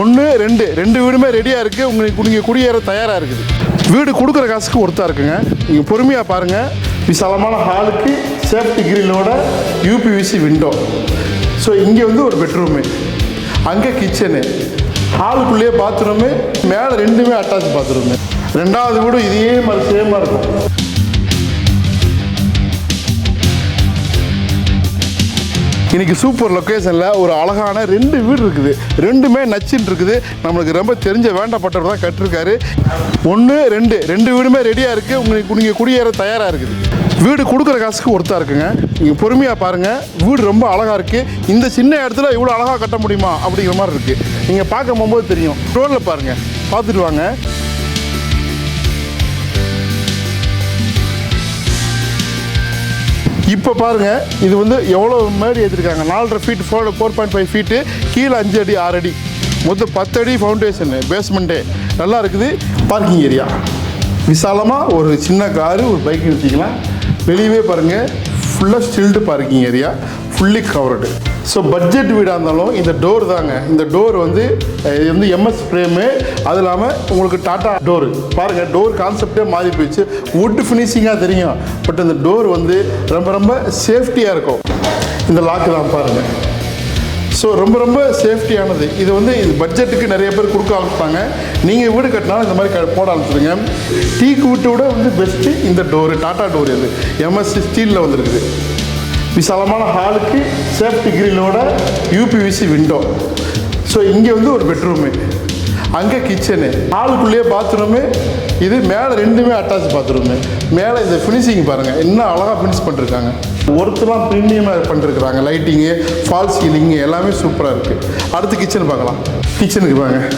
ஒன்று ரெண்டு. ரெண்டு வீடுமே ரெடியாக இருக்குது உங்களுக்கு நீங்கள் குடியேற தயாராக இருக்குது. வீடு கொடுக்குற காசுக்கு ஒருத்தா இருக்குங்க. நீங்கள் பொறுமையாக பாருங்கள் விசாலமான ஹாலுக்கு சேஃப்டி கிரிலோட யூபிவிசி விண்டோ ஸோ இங்கே வந்து ஒரு பெட்ரூமு அங்கே கிச்சனு ஹாலுக்குள்ளேயே பாத்ரூமு மேலே ரெண்டுமே அட்டாச் பாத்ரூமு ரெண்டாவது வீடு இதே மாதிரி சேமாக இருக்கும். இன்னைக்கு சூப்பர் லொக்கேஷனில் ஒரு அழகான ரெண்டு வீடு இருக்குது. ரெண்டுமே நச்சுன்னு இருக்குது. நம்மளுக்கு ரொம்ப தெரிஞ்ச வேண்டப்பட்டவர் தான் கட்டிருக்காரு. ஒன்று ரெண்டு. ரெண்டு வீடுமே ரெடியாக இருக்குது உங்களுக்கு நீங்கள் குடியேற தயாராக இருக்குது. வீடு கொடுக்குற காசுக்கு ஒருத்தா இருக்குங்க. நீங்கள் பொறுமையாக பாருங்கள் வீடு ரொம்ப அழகாக இருக்குது இந்த சின்ன இடத்துல இவ்வளோ அழகாக கட்ட முடியுமா? அப்படிங்கிற மாதிரி இருக்குது நீங்கள் பார்க்க போகும்போது தெரியும். ரோடில் பாருங்கள் பார்த்துட்டு வாங்க. இப்போ பாருங்க இது வந்து எவ்வளோ மேடி ஏற்றிருக்காங்க நாலரை feet four four point five feet கீழே அஞ்சு அடி ஆறு அடி. மொத்தம் பத்து அடி ஃபவுண்டேஷனு பேஸ்மெண்ட்டு நல்லா இருக்குது. பார்க்கிங் ஏரியா விசாலமாக ஒரு சின்ன காரு ஒரு பைக் நிறுத்திக்கலாம் வெளியவே பாருங்கள் ஃபுல்லாக stilt parking area fully covered so budget வீடாக இருந்தாலும் இந்த டோர் தாங்க. இந்த டோர் வந்து இது வந்து எம்எஸ் ஃப்ரேமு அது இல்லாமல் உங்களுக்கு டாட்டா டோரு பாருங்கள் டோர் கான்செப்டே மாறி போயிடுச்சு. வுட் ஃபினிஷிங்காக தெரியும். பட் இந்த டோர் வந்து ரொம்ப ரொம்ப சேஃப்டியாக இருக்கும். இந்த லாக்கு தான் பாருங்கள் ஸோ ரொம்ப ரொம்ப சேஃப்டியானது இது வந்து இது பட்ஜெட்டுக்கு நிறைய பேர் கொடுக்க ஆரம்பிப்பாங்க. நீங்கள் வீடு கட்டினாலும் இந்த மாதிரி க- போட ஆரம்பிச்சிடுங்க. டீ கூட்டோட விட வந்து பெஸ்ட்டு இந்த டோரு டாட்டா டோர் இது. எம்எஸ்சி ஸ்டீலில் வந்துருக்குது. விசாலமான ஹாலுக்கு சேஃப்டி கிரிலோட யூபிவிசி விண்டோ ஸோ இங்கே வந்து ஒரு பெட்ரூமு அங்கே கிச்சனு ஹாலுக்குள்ளேயே பாத்ரூமு இது மேலே ரெண்டுமே அட்டாச் பாத்ரூமு மேலே இந்த ஃபினிஷிங் பாருங்கள் இன்னும் அழகாக ஃபினிஷ் பண்ணிருக்காங்க. ஒருத்தலாம் ப்ரீமியமாக பண்ணிருக்கிறாங்க. லைட்டிங்கு ஃபால் சீலிங்கு எல்லாமே சூப்பராக இருக்குது அடுத்து கிச்சன் பார்க்கலாம். கிச்சனுக்கு பாருங்கள்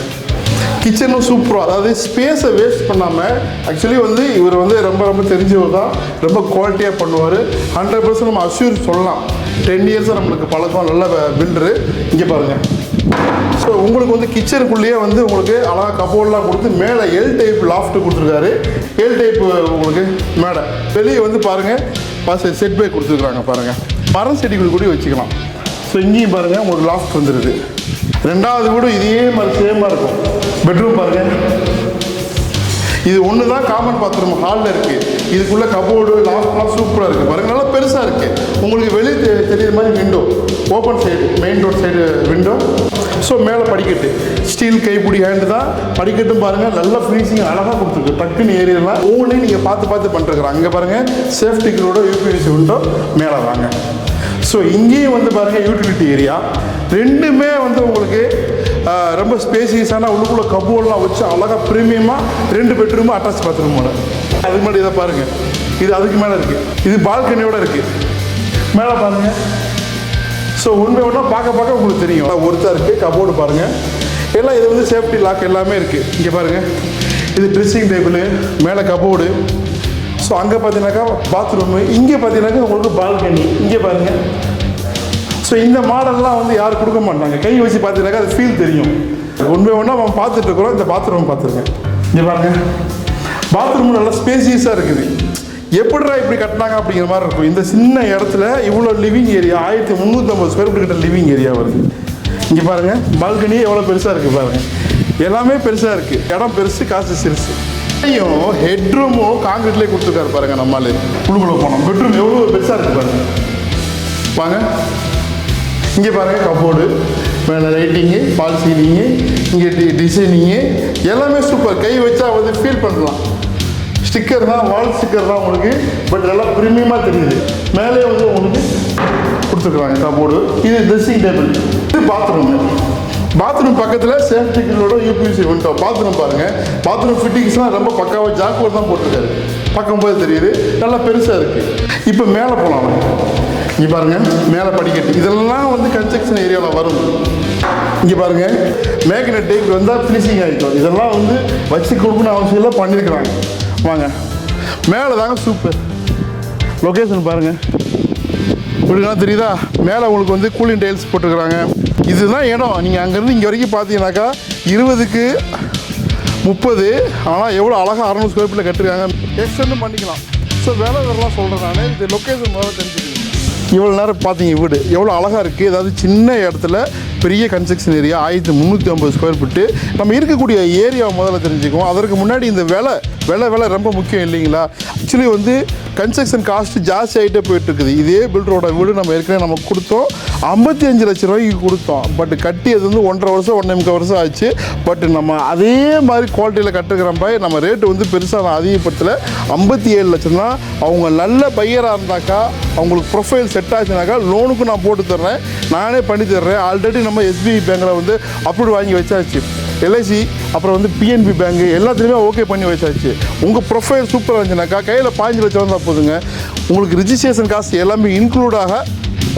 கிச்சனும் சூப்பராக அதாவது ஸ்பேஸை வேஸ்ட் பண்ணாமல் ஆக்சுவலி வந்து இவர் வந்து ரொம்ப ரொம்ப தெரிஞ்சவர் தான். ரொம்ப குவாலிட்டியாக பண்ணுவார். ஹண்ட்ரட் பர்சன்ட் நம்ம அஷ்யூர் சொல்லலாம். டென் இயர்ஸாக நம்மளுக்கு பழக்கம் நல்ல பில்டரு இங்கே பாருங்கள் ஸோ உங்களுக்கு வந்து கிச்சனுக்குள்ளேயே வந்து உங்களுக்கு அழகாக கபோர்டெலாம் கொடுத்து மேலே எல் டைப் லாஃப்ட் கொடுத்துருக்காரு. எல் டைப் உங்களுக்கு மேடை வெளியே வந்து பாருங்கள் பாஸ் செட் பேக் கொடுத்துருக்குறாங்க பாருங்கள் மரம் செடிகள் கூட வச்சுக்கலாம். ஸோ இங்கேயும் பாருங்கள் உங்களுக்கு லாஃப்ட் வந்துடுது ரெண்டாவது வீடும் இதே மாதிரி சேமாக இருக்கும். பெட்ரூம் பாருங்கள் இது ஒன்று தான் காமன் பாத்ரூம் ஹாலில் இருக்குது இதுக்குள்ளே கபோர்டு லாஃப்ட்லாம் சூப்பராக இருக்குது பாருங்கள் நல்லா பெருசாக இருக்குது உங்களுக்கு வெளியே தெரியுற மாதிரி window open side main road side window so மேலே படிக்கட்டு. ஸ்டீல் கைப்பிடி ஹேண்டு தான். படிக்கட்டும் பாருங்கள் நல்ல ஃபினிஷிங் அழகாக கொடுத்துருக்கு. டக்குன்னு ஏரியெல்லாம் ஒவ்வொன்றையும் நீங்கள் பார்த்து பார்த்து பண்ணுறக்குறோம் அங்கே பாருங்கள் சேஃப்டிகளோட யூபிஎஸ்சி விண்டோ மேலே வாங்க. ஸோ இங்கேயும் வந்து பாருங்கள் யூட்டிலிட்டி ஏரியா ரெண்டுமே வந்து உங்களுக்கு ரொம்ப ஸ்பேசியஸான உள்ளுக்குள்ள கபோர்ட்லாம் வச்சு அழகாக ப்ரீமியமாக ரெண்டு பெட்ரூமு அட்டாச் பாத்ரூமோட அதுக்கு முன்னாடி இதை பாருங்கள் இது அதுக்கு மேலே இருக்குது இது பால்கனியோட இருக்குது மேலே பாருங்கள் ஸோ உண்மை ஒன்றா பார்க்க பார்க்க உங்களுக்கு தெரியும். ஒருத்தர் இருக்குது கபோர்டு பாருங்கள் எல்லாம் இது வந்து சேஃப்டி லாக் எல்லாமே இருக்குது இங்கே பாருங்கள் இது ட்ரெஸ்ஸிங் டேபிள் மேலே கபோர்டு ஸோ அங்கே பார்த்தீங்கன்னாக்கா பாத்ரூமு இங்கே பார்த்தீங்கன்னாக்கா உங்களுக்கு பால்கனி இங்கே பாருங்கள் ஸோ இந்த மாடல்லாம் வந்து யாரும் கொடுக்க மாட்டாங்க. கை வச்சு பார்த்தீங்கன்னாக்கா அது ஃபீல் தெரியும். உண்மை ஒன்றா அவன் பார்த்துட்டு இருக்கிறோம் இந்த பாத்ரூம் பார்த்துருக்கேன் இங்கே பாருங்க. பாத்ரூம் நல்லா ஸ்பேசியஸாக இருக்குது. எப்படிடா இப்படி கட்டினாங்க அப்படிங்கிற மாதிரி இருக்கும். இந்த சின்ன இடத்துல இவ்வளோ லிவிங் ஏரியா ஆயிரத்தி முந்நூற்றம்பது ஸ்கொயர் ஃபீட் கிட்ட லிவிங் ஏரியா வருது. இங்கே பாருங்கள் பால்கனி எவ்வளோ பெருசாக இருக்குது பாருங்கள் எல்லாமே பெருசாக இருக்குது இடம் பெருசு காசு சிறுசு. ஐயும் ஹெட்ரூமும் காங்கிரீட்லேயே கொடுத்துருக்காரு பாருங்க நம்மளே. உள்ளுக்குள்ளே போனோம். பெட்ரூம் எவ்வளோ பெருசாக இருக்குது பாருங்க. வாங்க. இங்கே பாருங்க கபோர்டு மேலே லைட்டிங்கு பால் சீலிங்கு இங்கே டி டிசைனிங்கு எல்லாமே சூப்பர் கை வச்சா வந்து ஃபீல் பண்ணலாம். ஸ்டிக்கர் தான் வால் ஸ்டிக்கர் தான் உங்களுக்கு பட் நல்லா ப்ரீமியமாக தெரியுது. மேலே வந்து உங்களுக்கு கொடுத்துருக்குறாங்க கபோர்டு இது ட்ரெஸ்ஸிங் டேபிள் இது பாத்ரூம் பாத்ரூம் பக்கத்தில் சேஃப்டிகளோட யூபிசி விண்டோ பாத்ரூம் பாருங்கள் பாத்ரூம் ஃபிட்டிங்ஸ்லாம் ரொம்ப பக்காவாக ஜாக்கோர் தான் போட்டிருக்காரு. பார்க்கும் போது தெரியுது. நல்லா பெருசாக இருக்குது இப்போ மேலே போகலாம் இங்கே பாருங்கள் மேலே படிக்கட்டு. இதெல்லாம் வந்து கன்ஸ்ட்ரக்ஷன் ஏரியாவில் வரும். இங்கே பாருங்கள் மேக்னெட் டைப் வந்தால் ஃபினிஷிங் ஆகிக்கும் இதெல்லாம் வந்து வச்சு கொடுக்கணும் அவசியம் இல்லை பண்ணியிருக்கிறாங்க வாங்க. மேலே தாங்க சூப்பர் லொக்கேஷன் பாருங்கள் இப்படிலாம் தெரியுதா? மேலே உங்களுக்கு வந்து கூலிங் டைல்ஸ் போட்டுருக்குறாங்க. இதுதான் இடம். நீங்கள் அங்கேருந்து இங்கே வரைக்கும் பார்த்தீங்கன்னாக்கா இருபதுக்கு முப்பது ஆனால் எவ்வளோ அழகாக அறநூறு ஸ்கொயர் ஃபீட்டில் கட்டிருக்காங்க. எக்ஸ்டெண்டும் பண்ணிக்கலாம். ஸோ வேலை வேறுலாம் சொல்கிறேன் நான். இது லொக்கேஷன் முதல்ல தெரிஞ்சுக்கிறேன் இவ்வளோ நேரம் பார்த்தீங்க வீடு. எவ்வளோ அழகாக இருக்குது ஏதாவது சின்ன இடத்துல பெரிய கன்ஸ்ட்ரக்ஷன் ஏரியா ஆயிரத்தி முந்நூற்றி ஐம்பது ஸ்கொயர் ஃபீட்டு நம்ம இருக்கக்கூடிய ஏரியாவை முதல்ல தெரிஞ்சுக்குவோம். அதற்கு முன்னாடி இந்த விலை விலை விலை ரொம்ப முக்கியம் இல்லைங்களா? ஆக்சுவலி வந்து கன்ஸ்ட்ரக்ஷன் காஸ்ட் ஜாஸ்தி ஆகிட்டே போயிட்டு இருக்குது இதே பில்டரோட வீடு நம்ம ஏற்கனவே நம்ம கொடுத்தோம். ஐம்பத்தி அஞ்சு லட்ச ரூபாய்க்கு கொடுத்தோம். பட் கட்டியது வந்து ஒன்றரை வருஷம் ஒன்றே முக்கால் வருஷம் ஆச்சு. பட் நம்ம அதே மாதிரி குவாலிட்டியில் கட்டுக்கிற மாதிரி நம்ம ரேட்டு வந்து பெருசாக நான் ஐம்பத்தி ஏழு லட்சம் தான் அவங்க நல்ல பையராக இருந்தாக்கா அவங்களுக்கு ப்ரொஃபைல் செட் ஆச்சுனாக்கா லோனுக்கு நான் போட்டு தர்றேன். நானே பண்ணி தர்றேன். ஆல்ரெடி நம்ம எஸ்பிஐ பேங்கில் வந்து அப்ரூவ் வாங்கி வச்சாச்சு. எல்ஐசி அப்புறம் வந்து பிஎன்பி பேங்க் எல்லாத்துலேயுமே ஓகே பண்ணி வச்சாச்சு. உங்கள் ப்ரொஃபைல் சூப்பராக இருந்துச்சுனாக்கா கையில் பாஞ்சு லட்சம் வந்தால் போதுங்க. உங்களுக்கு ரிஜிஸ்ட்ரேஷன் காசு எல்லாமே இன்க்ளூடாக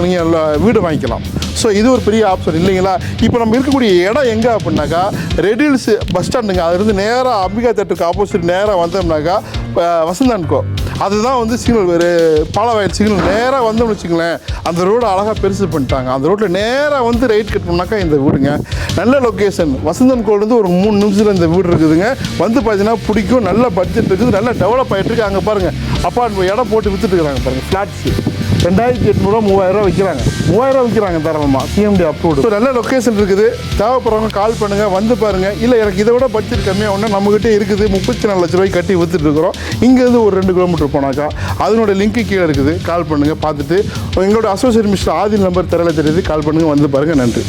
நீங்கள் வீடு வாங்கிக்கலாம். ஸோ இது ஒரு பெரிய ஆப்ஷன் இல்லைங்களா? இப்போ நம்ம இருக்கக்கூடிய இடம் எங்கே அப்படின்னாக்கா ரெடில்ஸ் பஸ் ஸ்டாண்டுங்க அதுலேருந்து நேராக அம்பிகா தேட்டருக்கு ஆப்போசிட் நேராக வந்தோம்னாக்கா வசந்தான்கோ அதுதான் வந்து சிக்னல் ஒரு பாலவாயில் சிக்னல் நேராக வந்தோம்னு வச்சுங்களேன் அந்த ரோடு அழகாக பெருசு பண்ணிட்டாங்க. அந்த ரோட்டில் நேராக வந்து ரைட் கட்டணும்னாக்கா இந்த வீடுங்க. நல்ல லொக்கேஷன் வசந்தன் கோல்லேருந்து ஒரு மூணு நிமிஷத்தில் இந்த வீடு இருக்குதுங்க. வந்து பார்த்தீங்கன்னா பிடிக்கும். நல்ல பட்ஜெட் இருக்குது. நல்ல டெவலப் ஆகிட்டு இருக்கு. அங்கே பாருங்கள் அப்பார்ட்மெண்ட் இடம் போட்டு விற்றுட்டு இருக்கிறாங்க பாருங்கள் ஃப்ளாட்ஸு ரெண்டாயிரத்தி எட்நூறுவா மூவாயிரம் விற்கிறாங்க மூவாயிரம் விற்கிறாங்க தாராளமாக சிஎம்டி அப்ரூவ்டு ஸோ நல்ல லொக்கேஷன் இருக்குது. தேவைப்படுறவங்க கால் பண்ணுங்கள் வந்து பாருங்கள் இல்லை எனக்கு இதை விட பட்ஜெட் கம்மியாக ஒன்று நம்மகிட்ட இருக்குது. முப்பத்தி நாலு லட்ச ரூபாய் கட்டி வித்துட்டு இருக்கிறோம் இங்கேருந்து ஒரு ரெண்டு கிலோமீட்டர் போனாக்கா அதனோட லிங்க்கு கீழே இருக்குது. கால் பண்ணுங்கள் பார்த்துட்டு. எங்களோட அசோசியேட் மிஸ்டர் ஆதி நம்பர் தெரியல தெரியுது. கால் பண்ணுங்கள் வந்து பாருங்கள் நன்றி.